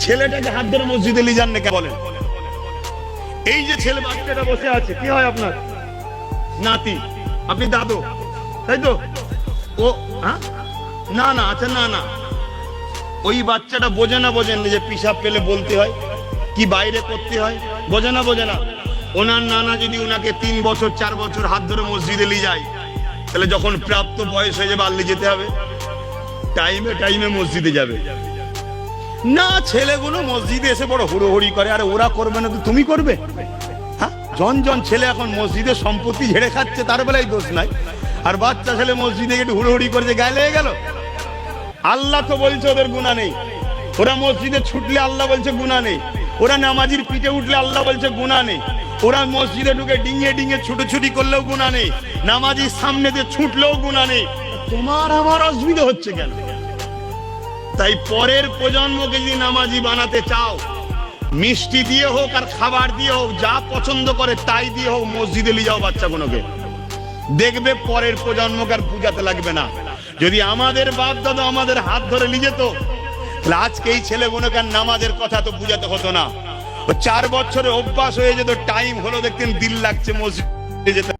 ছেলেটাকে হাত ধরে মসজিদে নিয়ে যান বলেন? এই যে ছেলে বাচ্চাটা বসে আছে কি হয় আপনার? নাতি আপনি দাদু তাই তো? ও হ্যাঁ? না না আচ্ছা না না। ওই বাচ্চাটা বোঝে না বোঝেন না যে পিসাব পেলে বলতে হয় কি বাইরে করতে হয় বোঝে না বোঝে না। ওনার নানা যদি ওনাকে তিন বছর চার বছর হাত ধরে মসজিদে নিয়ে যায় তাহলে যখন প্রাপ্ত বয়স হয়ে যাবে আল্লি যেতে হবে। টাইমে টাইমে মসজিদে যাবে। না, ছেলেগুলো মসজিদে এসে বড় হুড়োহুড়ি করে। আরে ওরা করবে না তো তুমি করবে? হ্যাঁ? জন জন ছেলে এখন মসজিদে সম্পত্তি ঝেড়ে খাচ্ছে, তার বেলায় দোষ নাই। আর বাচ্চা ছেলে মসজিদে একটু হুড়োহুড়ি করে গায়ে লেগে গেল? আল্লাহ তো বলছে ওদের গুণা নেই। ওরা মসজিদে ছুটলে আল্লাহ বলছে গুণা নেই। ওরা নামাজির পিঠে উঠলে আল্লাহ বলছে গুণা নেই। ওরা মসজিদে ঢুকে ডিঙে ডিঙে ছুটোছুটি করলেও গুণা নেই। নামাজির সামনে দিয়ে ছুটলেও গুণা নেই। তোমার আমার অসুবিধা হচ্ছে কেন? তাই পরের প্রজন্মকে যদি নামাজি বানাতে চাও, মিষ্টি দিয়ে হোক আর খাবার দিয়ে হোক, যা পছন্দ করে তাই দিয়ে হোক, মসজিদে নিয়ে যাও বাচ্চা বাচ্চাগুলোকে। দেখবে পরের প্রজন্মকে আর বুঝাতে লাগবে না। যদি আমাদের বাপ দাদা আমাদের হাত ধরে নিয়ে যেত, তাহলে আজকে এই ছেলেগুলোকে নামাজের কথা তো বুঝাতে হতো না। চার বছরে অভ্যাস হয়ে যেত টাইম হলো দেখতেন দিল লাগছে মসজিদে যেতে।